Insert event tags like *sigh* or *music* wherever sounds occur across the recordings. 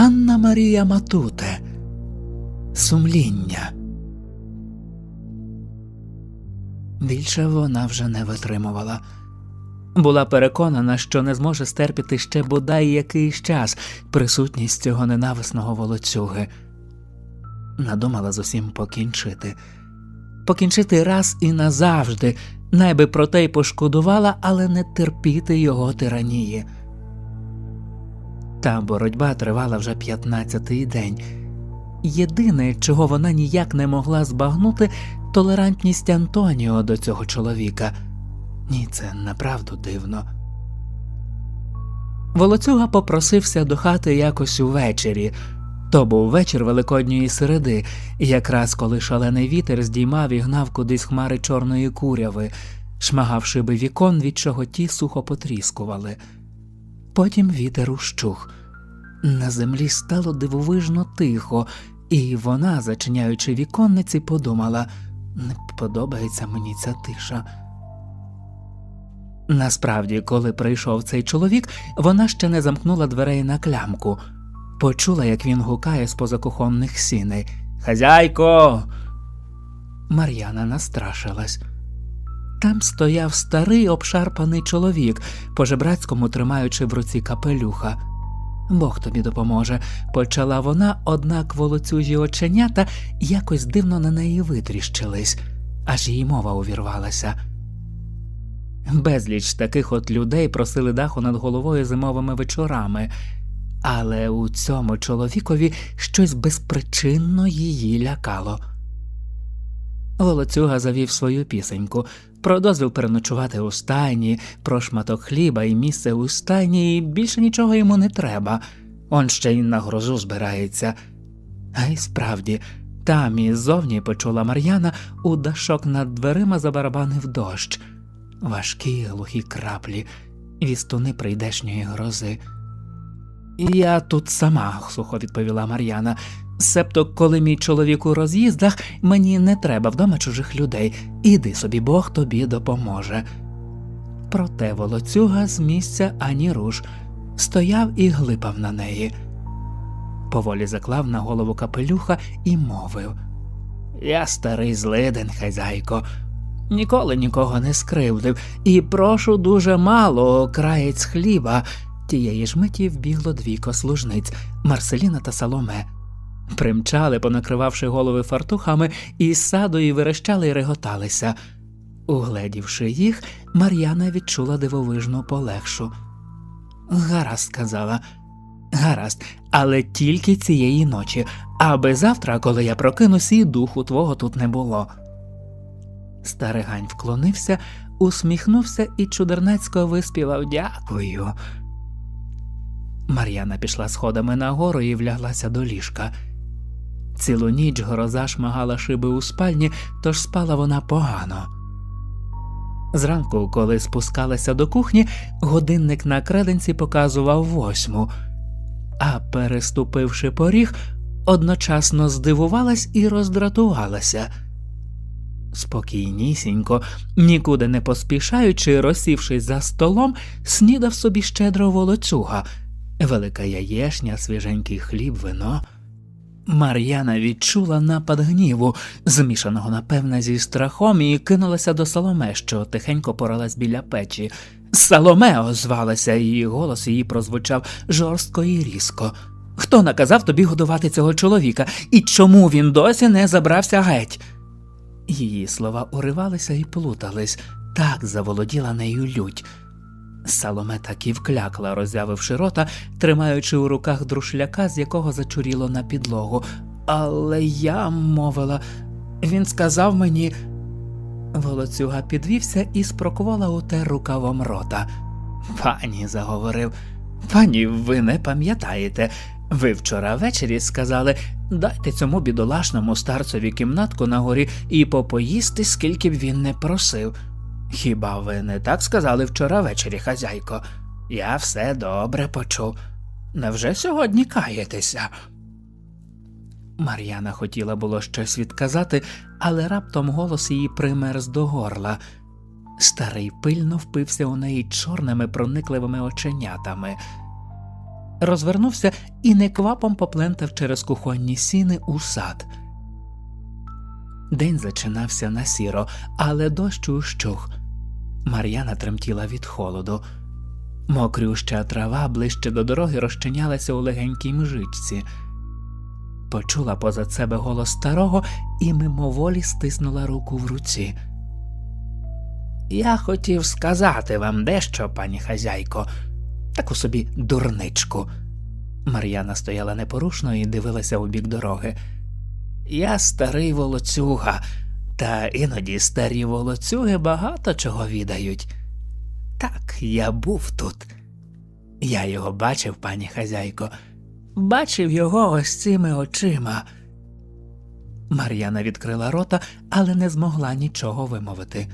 Анна Марія Матуте. Сумління. Більше вона вже не витримувала. Була переконана, що не зможе стерпіти ще бодай якийсь час присутність цього ненависного волоцюги. Надумала з усім покінчити. Покінчити раз і назавжди, найби про те й пошкодувала, але не терпіти його тиранії. Та боротьба тривала вже п'ятнадцятий день. Єдине, чого вона ніяк не могла збагнути, толерантність Антоніо до цього чоловіка. Ні, це направду дивно. Волоцюга попросився до хати якось увечері. То був вечір великодньої середи, якраз коли шалений вітер здіймав і гнав кудись хмари чорної куряви, шмагав шиби вікон, від чого ті сухо потріскували. Потім вітер ущух. На землі стало дивовижно тихо, і вона, зачиняючи віконниці, подумала не подобається мені ця тиша. Насправді, коли прийшов цей чоловік, вона ще не замкнула дверей на клямку, почула, як він гукає з позакухонних сіней Хазяйко. Мар'яна настрашилась. Там стояв старий обшарпаний чоловік, по жебрацькому тримаючи в руці капелюха. Бог тобі допоможе, почала вона, однак волоцюжі оченята якось дивно на неї витріщились, аж її мова увірвалася. Безліч таких от людей просили даху над головою зимовими вечорами, але у цьому чоловікові щось безпричинно її лякало. Волоцюга завів свою пісеньку про дозвіл переночувати у стайні, про шматок хліба і місце у стайні, і більше нічого йому не треба. Он ще й на грозу збирається. А й справді, там і зовні почула Мар'яна, у дашок над дверима забарабанив дощ, важкі глухі краплі, вістуни прийдешньої грози. Я тут сама, сухо відповіла Мар'яна. Себто, коли мій чоловік у роз'їздах, мені не треба вдома чужих людей, іди собі, Бог тобі допоможе. Проте волоцюга з місця ані руш стояв і глипав на неї. Поволі заклав на голову капелюха і мовив Я старий злиден, хазяйко, ніколи нікого не скривдив, і прошу дуже мало краєць хліба. Тієї ж миті вбігло двійко служниць Марселіна та Саломе. Примчали, понакривавши голови фартухами, і саду верещали й реготалися. Угледівши їх, Мар'яна відчула дивовижну полегшу. Гаразд, сказала, гаразд, але тільки цієї ночі, аби завтра, коли я прокинусь, і духу твого тут не було. Старий гань вклонився, усміхнувся і чудернацько виспівав дякую. Мар'яна пішла сходами нагору і вляглася до ліжка. Цілу ніч гроза шмагала шиби у спальні, тож спала вона погано. Зранку, коли спускалася до кухні, годинник на креденці показував восьму, а переступивши поріг, одночасно здивувалась і роздратувалася. Спокійнісінько, нікуди не поспішаючи, розсівшись за столом, снідав собі щедро волоцюга, велика яєшня, свіженький хліб, вино. Мар'яна відчула напад гніву, змішаного, напевне, зі страхом, і кинулася до Соломе, що тихенько поралась біля печі. Саломе озвалася, і голос її прозвучав жорстко і різко. Хто наказав тобі годувати цього чоловіка, і чому він досі не забрався геть? Її слова уривалися і плутались, так заволоділа нею лють. Саломе так і вклякла, роззявивши рота, тримаючи у руках друшляка, з якого зачуріло на підлогу. Але я мовила, він сказав мені. Волоцюга підвівся і спрокувала утер рукавом рота. Пані, заговорив, пані, ви не пам'ятаєте. Ви вчора ввечері сказали дайте цьому бідолашному старцеві кімнатку на горі і попоїсти, скільки б він не просив. Хіба ви не так сказали вчора ввечері, хазяйко? Я все добре почув. Невже сьогодні каєтеся? Мар'яна хотіла було щось відказати, але раптом голос її примерз до горла. Старий пильно впився у неї чорними проникливими оченятами. розвернувся і неквапом поплентав через кухонні сіни у сад. День зачинався на сіро, але дощ ущух. Мар'яна тремтіла від холоду. Мокрюща трава ближче до дороги розчинялася у легенькій мжичці. Почула позад себе голос старого і мимоволі стиснула руку в руці. Я хотів сказати вам дещо, пані хазяйко, таку собі дурничку. Мар'яна стояла непорушно і дивилася у бік дороги. Я старий волоцюга, та іноді старі волоцюги багато чого відають. Так, я був тут. Я його бачив, пані хазяйко, бачив його ось цими очима. Мар'яна відкрила рота, але не змогла нічого вимовити.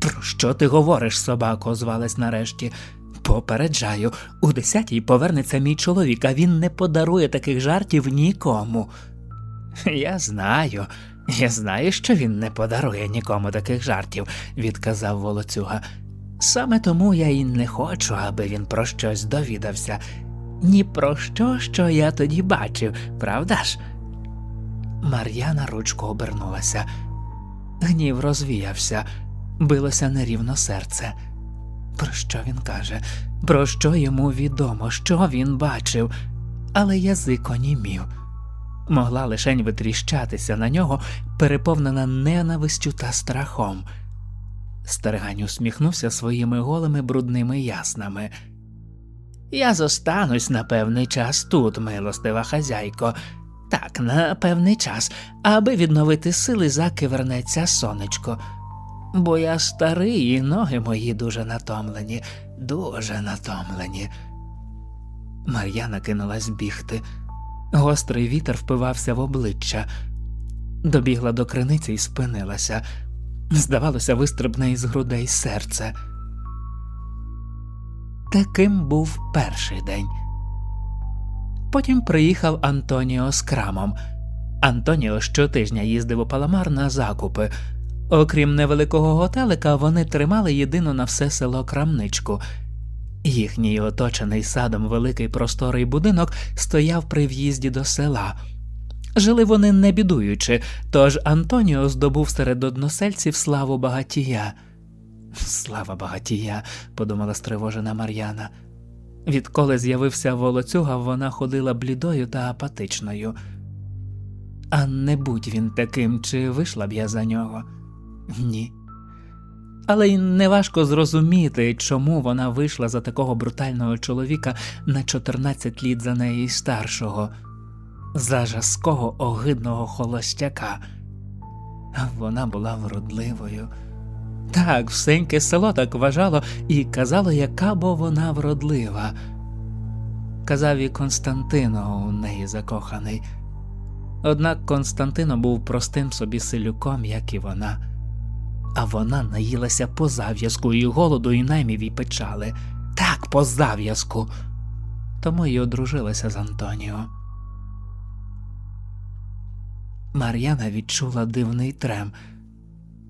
Про що ти говориш, собако? озвалась нарешті. Попереджаю, у десятій повернеться мій чоловік, а він не подарує таких жартів нікому. *laughs* Я знаю, я знаю, що він не подарує нікому таких жартів, відказав волоцюга. Саме тому я і не хочу, аби він про щось довідався. Ні про що, що я тоді бачив, правда ж? Мар'яна ручко обернулася. Гнів розвіявся, билося нерівно серце. Про що він каже? Про що йому відомо, що він бачив, але язик онімів. Могла лишень витріщатися на нього, переповнена ненавистю та страхом. Старгань усміхнувся своїми голими брудними яснами. Я зостанусь на певний час тут, милостива хазяйко, так, на певний час, аби відновити сили, заки вернеться сонечко. Бо я старий, і ноги мої дуже натомлені, дуже натомлені. Мар'яна кинулась бігти. Гострий вітер впивався в обличчя, добігла до криниці і спинилася. Здавалося, вистрибне із грудей серце. Таким був перший день. Потім приїхав Антоніо з крамом. Антоніо щотижня їздив у Паламар на закупи. Окрім невеликого готелика, вони тримали єдину на все село крамничку. Їхній оточений садом великий просторий будинок стояв при в'їзді до села. Жили вони не бідуючи, тож Антоніо здобув серед односельців славу багатія. Слава багатія, подумала стривожена Мар'яна. Відколи з'явився волоцюга, вона ходила блідою та апатичною. А не будь він таким, чи вийшла б я за нього? Ні. Але й неважко зрозуміти, чому вона вийшла за такого брутального чоловіка на 14 літ за неї старшого, за жаского огидного холостяка. Вона була вродливою. Так, всеньке село так вважало і казало, яка бо вона вродлива. Казав і Константино у неї закоханий. Однак Константино був простим собі селюком, як і вона, а вона наїлася по зав'язку і голоду, і наймів і печали. Так, по зав'язку. Тому й одружилася з Антоніо. Мар'яна відчула дивний трем.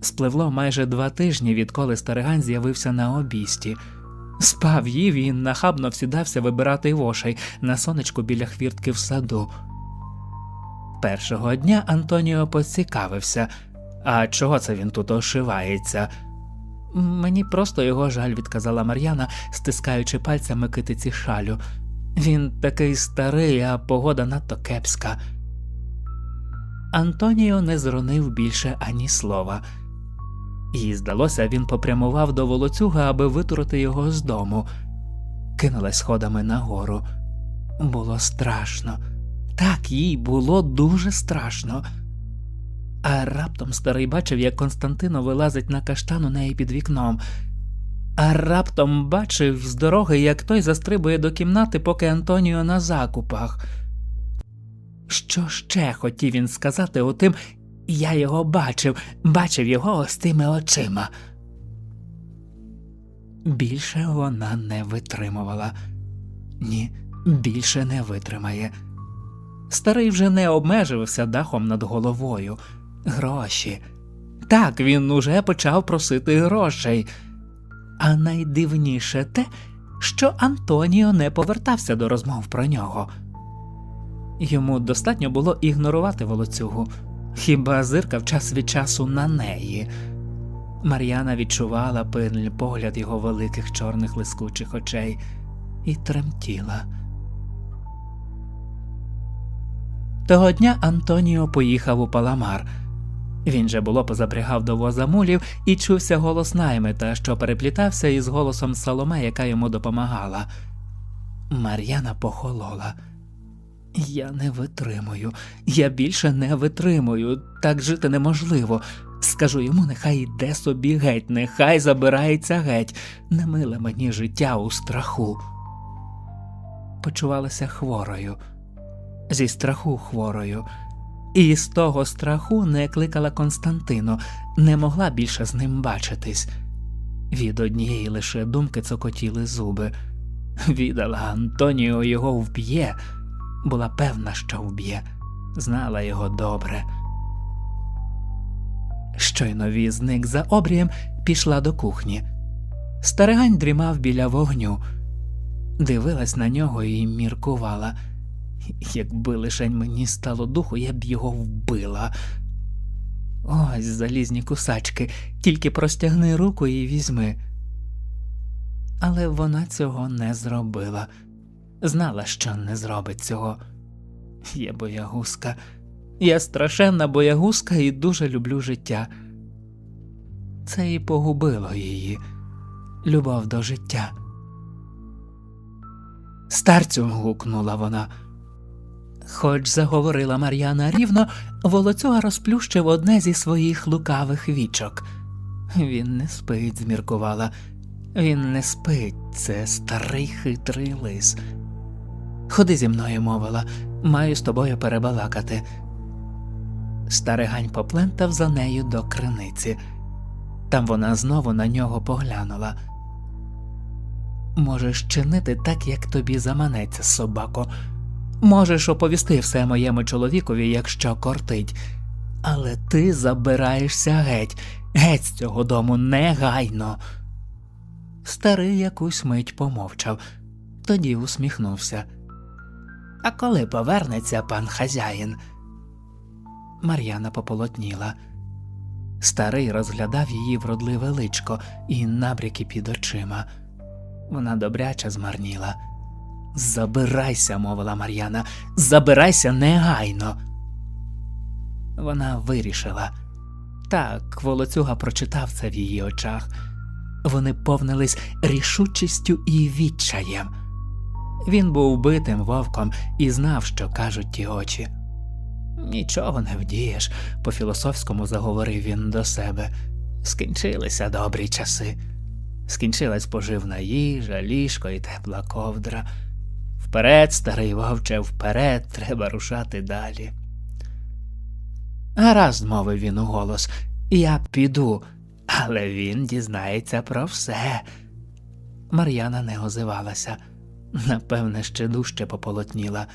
Спливло майже два тижні, відколи старигань з'явився на обісті. Спав, їв і нахабно всідався вибирати вошей на сонечку біля хвіртки в саду. Першого дня Антоніо поцікавився, а чого це він тут ошивається? Мені просто його жаль, відказала Мар'яна, стискаючи пальцями китиці шалю. Він такий старий, а погода надто кепська. Антоніо не зронив більше ані слова. Їй здалося, він попрямував до волоцюга, аби витурити його з дому. Кинулась сходами нагору. Було страшно. Так їй було дуже страшно. А раптом старий бачив, як Константино вилазить на каштан у неї під вікном. А раптом бачив з дороги, як той застрибує до кімнати, поки Антоніо на закупах. Що ще хотів він сказати отим я його бачив, бачив його ось тими очима. Більше вона не витримувала. Ні, більше не витримає. Старий вже не обмежився дахом над головою. Гроші. Так, він уже почав просити грошей. А найдивніше те, що Антоніо не повертався до розмов про нього. Йому достатньо було ігнорувати волоцюгу, хіба зиркав час від часу на неї. Мар'яна відчувала пильний погляд його великих чорних лискучих очей і тремтіла. Того дня Антоніо поїхав у Паламар. Він же було позапрягав до воза мулів і чувся голос наймита, що переплітався із голосом Соломе, яка йому допомагала. Мар'яна похолола. Я не витримую, я більше не витримую, так жити неможливо. Скажу йому, нехай йде собі геть, нехай забирається геть, не миле мені життя у страху. Почувалася хворою, зі страху хворою, і з того страху не кликала Константину, не могла більше з ним бачитись. Від однієї лише думки цокотіли зуби. Відала Антоніо його вб'є, була певна, що вб'є, знала його добре. Щойно візник за обрієм пішла до кухні. Старигань дрімав біля вогню, дивилась на нього і міркувала. Якби лишень мені стало духу, я б його вбила. Ось залізні кусачки, тільки простягни руку і візьми. Але вона цього не зробила, знала, що не зробить цього. Я боягузка. Я страшенна боягузка і дуже люблю життя. Це і погубило її любов до життя. Старцю. гукнула вона. Хоч заговорила Мар'яна рівно, волоцюга розплющив одне зі своїх лукавих вічок. Він не спить, зміркувала. Він не спить, це старий хитрий лис. Ходи зі мною, мовила, маю з тобою перебалакати. Старигань поплентав за нею до криниці. Там вона знову на нього поглянула. Можеш чинити так, як тобі заманеться, собако. Можеш оповісти все моєму чоловікові, якщо кортить, але ти забираєшся геть, геть з цього дому негайно. Старий якусь мить помовчав, тоді усміхнувся. А коли повернеться пан хазяїн? Мар'яна пополотніла. Старий розглядав її вродливе личко і набряки під очима. Вона добряче змарніла. Забирайся, мовила Мар'яна, забирайся негайно. Вона вирішила. Так, волоцюга прочитав це в її очах. Вони повнились рішучістю і відчаєм. Він був битим вовком і знав, що кажуть ті очі. Нічого не вдієш, по філософському заговорив він до себе. Скінчилися добрі часи. Скінчилась поживна їжа, ліжко і тепла ковдра. Вперед, старий вовче, вперед, треба рушати далі. Гаразд, мовив він у голос, я піду, але він дізнається про все. Мар'яна не озивалася, напевне, ще дужче пополотніла.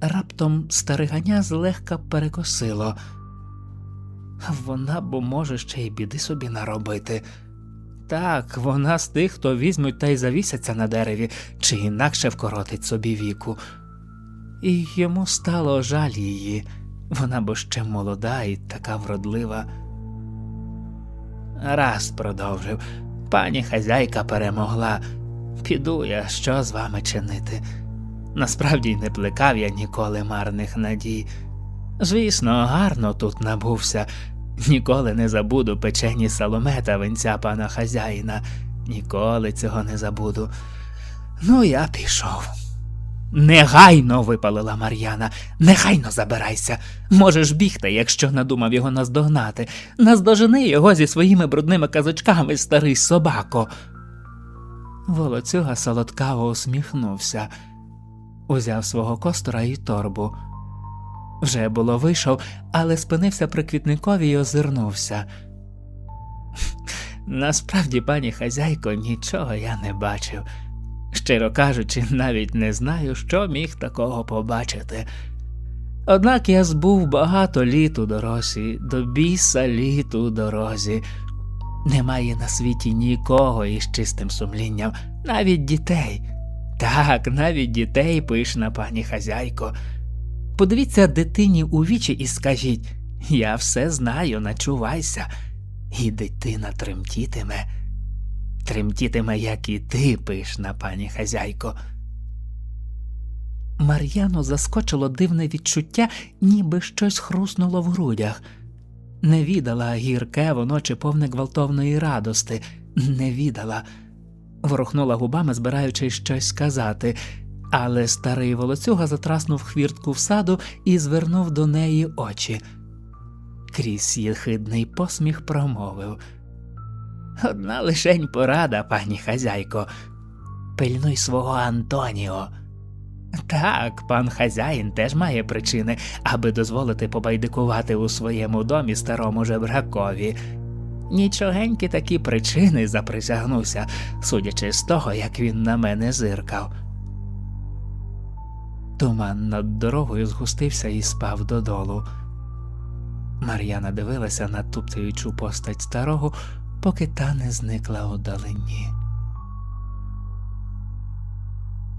Раптом стариганя злегка перекосило. Вона бо може ще й біди собі наробити. Так, вона з тих, хто візьмуть та й завісяться на дереві, чи інакше вкоротить собі віку. І йому стало жаль її, вона бо ще молода і така вродлива. Раз продовжив, пані хазяйка перемогла. Піду я, що з вами чинити. Насправді не плекав я ніколи марних надій. Звісно, гарно тут набувся, Ніколи не забуду печені саломе та венця пана хазяїна, ніколи цього не забуду. Ну, я пішов. Негайно випалила Мар'яна, негайно забирайся. Можеш бігти, якщо надумав його наздогнати. Наздожени його зі своїми брудними казочками, старий собако. Волоцюга солодкаво усміхнувся, узяв свого костора і торбу. Вже було вийшов, але спинився при квітникові й озирнувся. *laughs* Насправді, пані хазяйко, нічого я не бачив. Щиро кажучи, навіть не знаю, що міг такого побачити. Однак я збув багато літ у дорозі, до біса літ у дорозі. Немає на світі нікого із чистим сумлінням, навіть дітей. Так, навіть дітей, пишна пані хазяйко. Подивіться дитині у вічі і скажіть Я все знаю, начувайся. І дитина тремтітиме, тремтітиме, як і ти, пишна пані хазяйко. Мар'яну заскочило дивне відчуття, ніби щось хруснуло в грудях. Не відала гірке воно чи повне гвалтовної радости, не відала. Ворухнула губами, збираючи щось сказати, але старий волоцюга затраснув хвіртку в саду і звернув до неї очі. Крізь єхидний посміх промовив Одна лишень порада, пані хазяйко. Пильнуй свого Антоніо. Так, пан хазяїн теж має причини, аби дозволити побайдикувати у своєму домі старому жебракові. Нічогенькі такі причини заприсягнуся, судячи з того, як він на мене зиркав. Туман над дорогою згустився і спав додолу. Мар'яна дивилася на туптаючу постать старого, поки та не зникла у далині.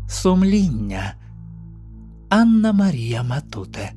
Сумління Анна Марія Матуте